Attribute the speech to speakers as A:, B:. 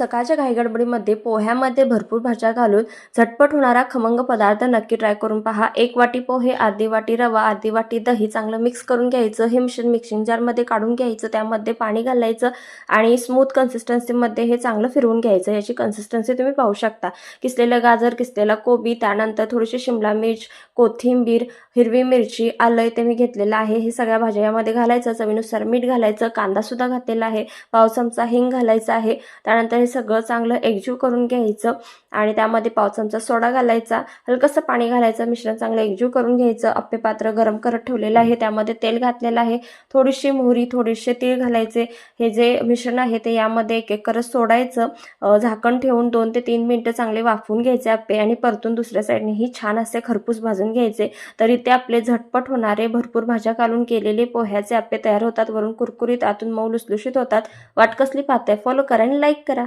A: सकाळच्या घाईगडबडीमध्ये पोह्यामध्ये भरपूर भाज्या घालून झटपट होणारा खमंग पदार्थ नक्की ट्राय करून पहा. एक वाटी पोहे अर्धी वाटी रवा अर्धी वाटी दही चांगलं मिक्स करून घ्यायचं. हे मिश्रण मिक्सिंग जारमध्ये काढून घ्यायचं. त्यामध्ये पाणी घालायचं आणि स्मूथ कन्सिस्टन्सीमध्ये हे चांगलं फिरवून घ्यायचं. याची कन्सिस्टन्सी तुम्ही पाहू शकता. किसलेलं गाजर किसलेला कोबी त्यानंतर थोडीशी शिमला मिर्च कोथिंबीर हिरवी मिरची आलं ते मी घेतलेलं आहे. हे सगळ्या भाज्या यामध्ये घालायचं. चवीनुसार मीठ घालायचं. कांदासुद्धा घातलेला आहे. पाव चमचा हिंग घालायचा आहे. त्यानंतर हे सगळं चांगलं एकजीव करून घ्यायचं आणि त्यामध्ये पाव चमचा सोडा घालायचा. हलकंसं पाणी घालायचं. मिश्रण चांगलं एकजीव करून घ्यायचं. अप्पे पात्र गरम करत ठेवलेलं आहे. त्यामध्ये तेल घातलेलं आहे. थोडीशी मोहरी थोडीशी तीळ घालायचे. हे जे मिश्रण आहे ते यामध्ये एक एक करत सोडायचं. झाकण ठेवून दोन ते तीन मिनटं चांगले वाफवून घ्यायचे अप्पे आणि परतून दुसऱ्या साईडनेही छान असे खरपूस भाजून घ्यायचे. तरी ते आपले झटपट होणारे भरपूर भाज्या घालून केलेले पोह्याचे अप्पे तयार होतात. वरून कुरकुरीत आतून मऊ लुसलुशीत होतात. वाटकसली पाहताय फॉलो करा आणि लाईक करा.